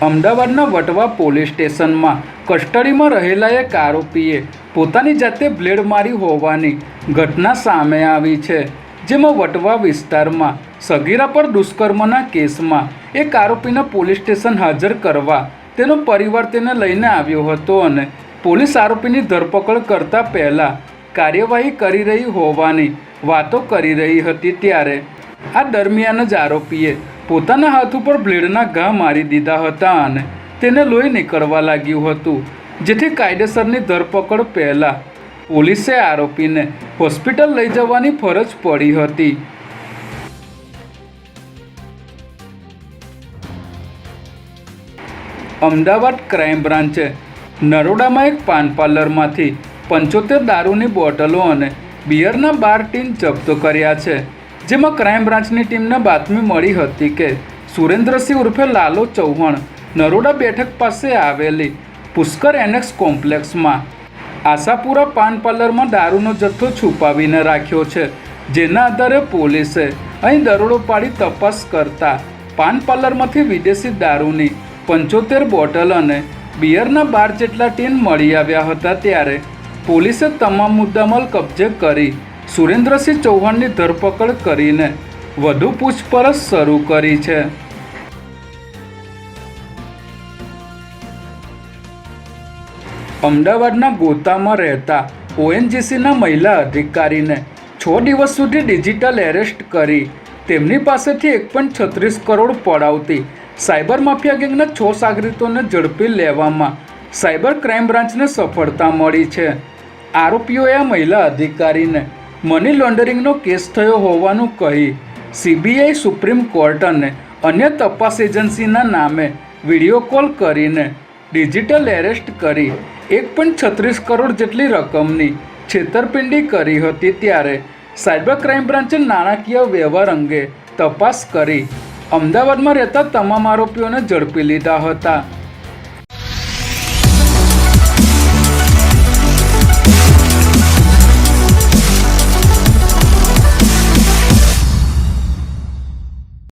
અમદાવાદના વટવા પોલીસ સ્ટેશનમાં કસ્ટડીમાં રહેલા એક આરોપીએ પોતાની જાતે બ્લેડ મારી હોવાની ઘટના સામે આવી છે, જેમાં વટવા વિસ્તારમાં સગીરા પર દુષ્કર્મના કેસમાં એક આરોપીને પોલીસ સ્ટેશન હાજર કરવા તેનો પરિવાર તેને લઈને આવ્યો હતો અને પોલીસ આરોપીની ધરપકડ કરતા પહેલાં કાર્યવાહી કરી રહી હોવાની વાતો કરી રહી હતી ત્યારે આ દરમિયાન જ આરોપીએ પોતાના હાથ ઉપર બ્લેડના ઘા મારી દીધા હતા અને તેને લોહી નીકળવા લાગ્યું હતું, જેથી કાયદેસરની ધરપકડ પહેલાં પોલીસે આરોપીને હોસ્પિટલ લઈ જવાની ફરજ પડી હતી. અમદાવાદ ક્રાઇમ બ્રાન્ચે નરોડામાં એક પાન પાર્લરમાંથી પંચોતેર દારૂની બોટલો અને બિયરના બાર ટીન જપ્ત કર્યા છે. જેમાં ક્રાઇમ બ્રાન્ચની ટીમને બાતમી મળી હતી કે સુરેન્દ્રસિંહ ઉર્ફે લાલો ચૌહાણ નરોડા બેઠક પાસે આવેલી પુષ્કર એનેક્સ કોમ્પ્લેક્સમાં આશાપુરા પાન પાર્લરમાં દારૂનો જથ્થો છુપાવીને રાખ્યો છે, જેના આધારે પોલીસે અહીં દરોડો પાડી તપાસ કરતા પાન પાર્લરમાંથી વિદેશી દારૂની પંચોતેર બોટલ અને બિયરના બાર જેટલા ટીન મળી આવ્યા હતા ત્યારે પોલીસે તમામ મુદ્દામાલ કબજે કરી સુરેન્દ્રસિંહ ચૌહાણની ધરપકડ કરીને વધુ પૂછપરછ શરૂ કરી છે. અમદાવાદના ગોતામાં રહેતા ઓએનજીસીના મહિલા અધિકારીને છ દિવસ સુધી ડિજિટલ એરેસ્ટ કરી. તેમની પાસેથી એક પોઈન્ટ છત્રીસ કરોડ પડાવતી સાયબર માફિયા ગેંગના છ સાગરીતોને ઝડપી લેવામાં સાયબર ક્રાઇમ બ્રાન્ચને સફળતા મળી છે. આરોપીઓએ આ મહિલા અધિકારીને મની લોન્ડરિંગનો કેસ થયો હોવાનું કહી સીબીઆઈ સુપ્રીમ કોર્ટ અને અન્ય તપાસ એજન્સીના નામે વીડિયો કોલ કરીને ડિજિટલ એરેસ્ટ કરી એક પોઈન્ટ છત્રીસ કરોડ જેટલી રકમની છેતરપિંડી કરી હતી ત્યારે સાયબર ક્રાઇમ બ્રાન્ચે નાણાકીય વ્યવહાર અંગે તપાસ કરી. અમદાવાદમાં રહેતા તમામ આરોપીઓને ઝડપી લીધા હતા.